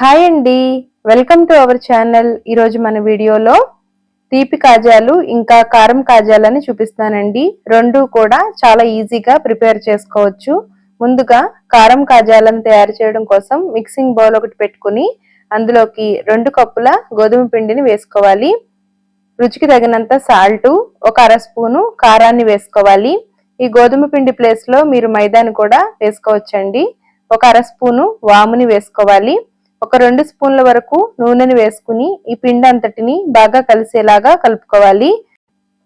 Hi అండి. Welcome to our channel. ఈరోజు మన వీడియోలో తీపి కాజాలు ఇంకా కారం కాజాలని చూపిస్తానండి. రెండు కూడా చాలా ఈజీగా ప్రిపేర్ చేసుకోవచ్చు. ముందుగా కారం కాజాలను తయారు చేయడం కోసం మిక్సింగ్ బౌల్ ఒకటి పెట్టుకుని అందులోకి రెండు కప్పుల గోధుమ పిండిని వేసుకోవాలి. రుచికి తగినంత సాల్ట్ ఒక అర స్పూను కారాన్ని వేసుకోవాలి. ఈ గోధుమ పిండి ప్లేస్లో మీరు మైదాని కూడా వేసుకోవచ్చండి. ఒక అర స్పూను వాముని వేసుకోవాలి. ఒక రెండు స్పూన్ల వరకు నూనెని వేసుకుని ఈ పిండి అంతటిని బాగా కలిసేలాగా కలుపుకోవాలి.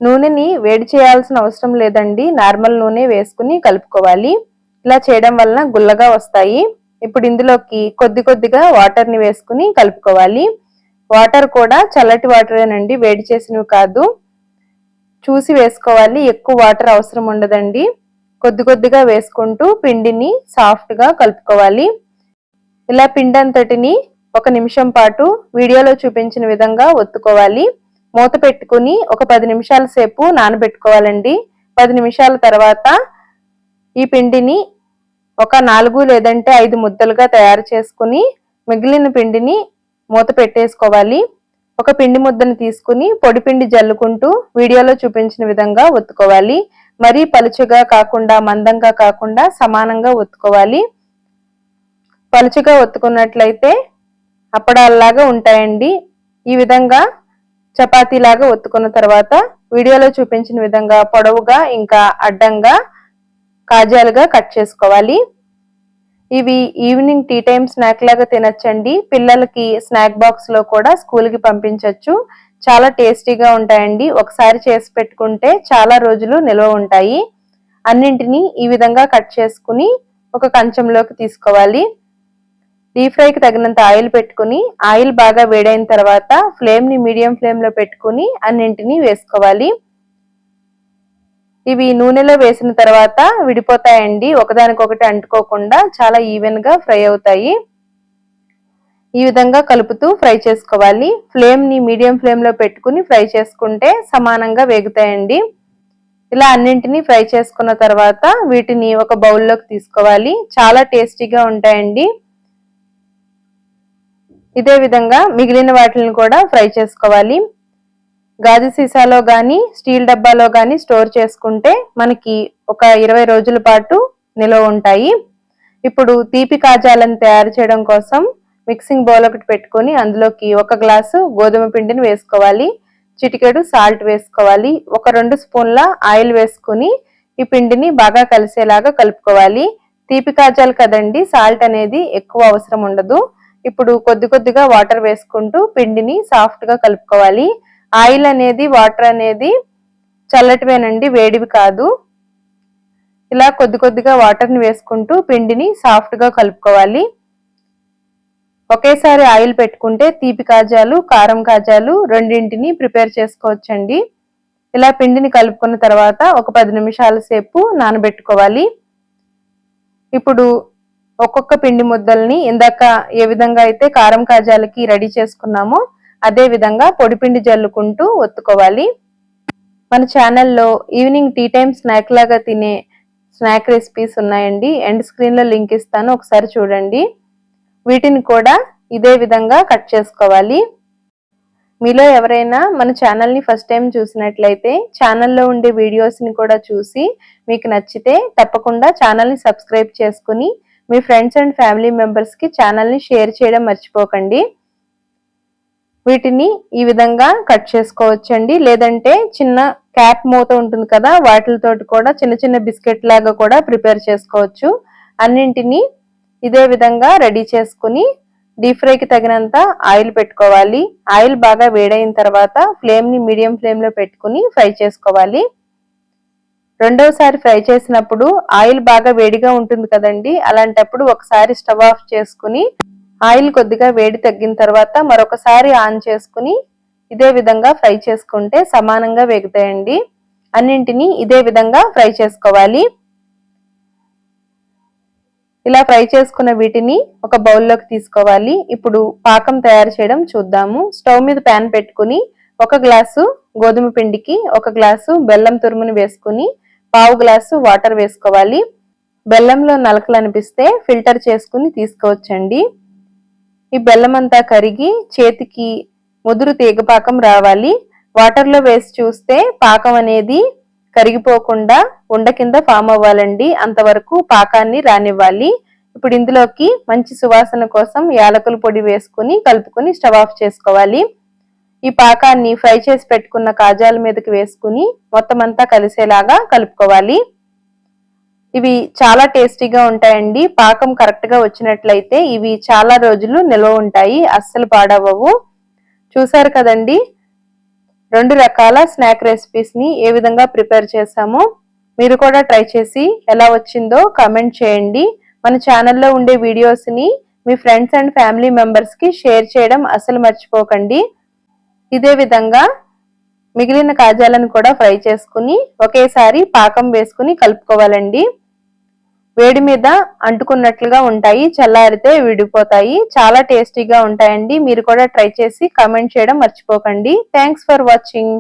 నూనెని వేడి చేయాల్సిన అవసరం లేదండి. నార్మల్ నూనె వేసుకుని కలుపుకోవాలి. ఇలా చేయడం వలన గుల్లగా వస్తాయి. ఇప్పుడు ఇందులోకి కొద్ది కొద్దిగా వాటర్ని వేసుకుని కలుపుకోవాలి. వాటర్ కూడా చల్లటి వాటరేనండి వేడి చేసినవి కాదు. చూసి వేసుకోవాలి. ఎక్కువ వాటర్ అవసరం ఉండదండి. కొద్ది కొద్దిగా వేసుకుంటూ పిండిని సాఫ్ట్గా కలుపుకోవాలి. ఇలా పిండంతటిని ఒక నిమిషం పాటు వీడియోలో చూపించిన విధంగా ఒత్తుకోవాలి. మూత పెట్టుకుని ఒక పది నిమిషాల సేపు నానబెట్టుకోవాలండి. పది నిమిషాల తర్వాత ఈ పిండిని ఒక నాలుగు లేదంటే ఐదు ముద్దలుగా తయారు చేసుకుని మిగిలిన పిండిని మూత పెట్టేసుకోవాలి. ఒక పిండి ముద్దను తీసుకుని పొడి పిండి జల్లుకుంటూ వీడియోలో చూపించిన విధంగా ఒత్తుకోవాలి. మరీ పలుచగా కాకుండా మందంగా కాకుండా సమానంగా ఒత్తుకోవాలి. పలుచగా ఒత్తుకున్నట్లయితే అప్పడాల్లాగా ఉంటాయండి. ఈ విధంగా చపాతీలాగా ఒత్తుకున్న తర్వాత వీడియోలో చూపించిన విధంగా పొడవుగా ఇంకా అడ్డంగా కాజాలుగా కట్ చేసుకోవాలి. ఇవి ఈవినింగ్ టీ టైం స్నాక్ లాగా తినచ్చండి. పిల్లలకి స్నాక్ బాక్స్లో కూడా స్కూల్కి పంపించవచ్చు చాలా టేస్టీగా ఉంటాయండి. ఒకసారి చేసి పెట్టుకుంటే చాలా రోజులు నిల్వ ఉంటాయి. అన్నింటినీ ఈ విధంగా కట్ చేసుకుని ఒక కంచంలోకి తీసుకోవాలి. డీప్ ఫ్రైకి తగినంత ఆయిల్ పెట్టుకుని ఆయిల్ బాగా వేడైన తర్వాత ఫ్లేమ్ని మీడియం ఫ్లేమ్లో పెట్టుకుని అన్నింటినీ వేసుకోవాలి. ఇవి నూనెలో వేసిన తర్వాత విడిపోతాయండి. ఒకదానికొకటి అంటుకోకుండా చాలా ఈవెన్గా ఫ్రై అవుతాయి. ఈ విధంగా కలుపుతూ ఫ్రై చేసుకోవాలి. ఫ్లేమ్ని మీడియం ఫ్లేమ్లో పెట్టుకుని ఫ్రై చేసుకుంటే సమానంగా వేగుతాయండి. ఇలా అన్నింటినీ ఫ్రై చేసుకున్న తర్వాత వీటిని ఒక బౌల్లోకి తీసుకోవాలి. చాలా టేస్టీగా ఉంటాయండి. ఇదే విధంగా మిగిలిన వాటిని కూడా ఫ్రై చేసుకోవాలి. గాజు సీసాలో కానీ స్టీల్ డబ్బాలో కానీ స్టోర్ చేసుకుంటే మనకి ఒక ఇరవై రోజుల పాటు నిల్వ ఉంటాయి. ఇప్పుడు తీపి కాజాలను తయారు చేయడం కోసం మిక్సింగ్ బౌల్ ఒకటి పెట్టుకొని అందులోకి ఒక గ్లాసు గోధుమ పిండిని వేసుకోవాలి. చిటికెడు సాల్ట్ వేసుకోవాలి. ఒక రెండు స్పూన్ల ఆయిల్ వేసుకుని ఈ పిండిని బాగా కలిసేలాగా కలుపుకోవాలి. తీపి కాజాలు కదండి సాల్ట్ అనేది ఎక్కువ అవసరం ఉండదు. ఇప్పుడు కొద్ది కొద్దిగా వాటర్ వేసుకుంటూ పిండిని సాఫ్ట్గా కలుపుకోవాలి. ఆయిల్ అనేది వాటర్ అనేది చల్లటివేనండి వేడివి కాదు. ఇలా కొద్ది కొద్దిగా వాటర్ని వేసుకుంటూ పిండిని సాఫ్ట్గా కలుపుకోవాలి. ఒకేసారి ఆయిల్ పెట్టుకుంటే తీపి కాజాలు కారం కాజాలు రెండింటిని ప్రిపేర్ చేసుకోవచ్చండి. ఇలా పిండిని కలుపుకున్న తర్వాత ఒక పది నిమిషాల సేపు నానబెట్టుకోవాలి. ఇప్పుడు ఒక్కొక్క పిండి ముద్దల్ని ఇందాక ఏ విధంగా అయితే కారం కాజాలకి రెడీ చేసుకున్నామో అదే విధంగా పొడిపిండి జల్లుకుంటూ ఒత్తుకోవాలి. మన ఛానల్లో ఈవినింగ్ టీ టైం స్నాక్ లాగా తినే స్నాక్ రెసిపీస్ ఉన్నాయండి. ఎండ్ స్క్రీన్లో లింక్ ఇస్తాను ఒకసారి చూడండి. వీటిని కూడా ఇదే విధంగా కట్ చేసుకోవాలి. మీలో ఎవరైనా మన ఛానల్ని ఫస్ట్ టైం చూసినట్లయితే ఛానల్లో ఉండే వీడియోస్ని కూడా చూసి మీకు నచ్చితే తప్పకుండా ఛానల్ని సబ్స్క్రైబ్ చేసుకుని మీ ఫ్రెండ్స్ అండ్ ఫ్యామిలీ మెంబర్స్కి ఛానల్ని షేర్ చేయడం మర్చిపోకండి. వీటిని ఈ విధంగా కట్ చేసుకోవచ్చండి. లేదంటే చిన్న క్యాప్ మూత ఉంటుంది కదా వాటితోటి కూడా చిన్న చిన్న బిస్కెట్ లాగా కూడా ప్రిపేర్ చేసుకోవచ్చు. అన్నింటినీ ఇదే విధంగా రెడీ చేసుకుని డీప్ ఫ్రైకి తగినంత ఆయిల్ పెట్టుకోవాలి. ఆయిల్ బాగా వేడైన తర్వాత ఫ్లేమ్ని మీడియం ఫ్లేమ్లో పెట్టుకుని ఫ్రై చేసుకోవాలి. రెండవసారి ఫ్రై చేసినప్పుడు ఆయిల్ బాగా వేడిగా ఉంటుంది కదండి. అలాంటప్పుడు ఒకసారి స్టవ్ ఆఫ్ చేసుకుని ఆయిల్ కొద్దిగా వేడి తగ్గిన తర్వాత మరొకసారి ఆన్ చేసుకుని ఇదే విధంగా ఫ్రై చేసుకుంటే సమానంగా వేగుతాయండి. అన్నింటినీ ఇదే విధంగా ఫ్రై చేసుకోవాలి. ఇలా ఫ్రై చేసుకున్న వీటిని ఒక బౌల్లోకి తీసుకోవాలి. ఇప్పుడు పాకం తయారు చేయడం చూద్దాము. స్టవ్ మీద ప్యాన్ పెట్టుకుని ఒక గ్లాసు గోధుమ పిండికి ఒక గ్లాసు బెల్లం తురుముని వేసుకుని పావు గ్లాసు వాటర్ వేసుకోవాలి. బెల్లంలో నలకలు అనిపిస్తే ఫిల్టర్ చేసుకుని తీసుకోవచ్చండి. ఈ బెల్లం అంతా కరిగి చేతికి ముదురు తీగ పాకం రావాలి. వాటర్లో వేసి చూస్తే పాకం అనేది కరిగిపోకుండా ఉండ కింద ఫామ్ అవ్వాలండి. అంతవరకు పాకాన్ని రానివ్వాలి. ఇప్పుడు ఇందులోకి మంచి సువాసన కోసం యాలకుల పొడి వేసుకుని కలుపుకొని స్టవ్ ఆఫ్ చేసుకోవాలి. ఈ పాకాన్ని ఫ్రై చేసి పెట్టుకున్న కాజాల మీదకి వేసుకుని మొత్తం అంతా కలిసేలాగా కలుపుకోవాలి. ఇవి చాలా టేస్టీగా ఉంటాయండి. పాకం కరెక్ట్గా వచ్చినట్లయితే ఇవి చాలా రోజులు నిల్వ ఉంటాయి. అస్సలు పాడవవు చూసారు కదండి? రెండు రకాల స్నాక్ రెసిపీస్ని ఏ విధంగా ప్రిపేర్ చేసామో మీరు కూడా ట్రై చేసి ఎలా వచ్చిందో కామెంట్ చేయండి. మన ఛానల్లో ఉండే వీడియోస్ని మీ ఫ్రెండ్స్ అండ్ ఫ్యామిలీ మెంబర్స్కి షేర్ చేయడం అసలు మర్చిపోకండి. ఇదే విధంగా మిగిలిన కాజాలను కూడా ఫ్రై చేసుకుని ఒకేసారి పాకం వేసుకుని కలుపుకోవాలండి. వేడి మీద అంటుకున్నట్లుగా ఉంటాయి చల్లారితే విడిపోతాయి చాలా టేస్టీగా ఉంటాయండి. మీరు కూడా ట్రై చేసి కమెంట్ చేయడం మర్చిపోకండి. Thanks for watching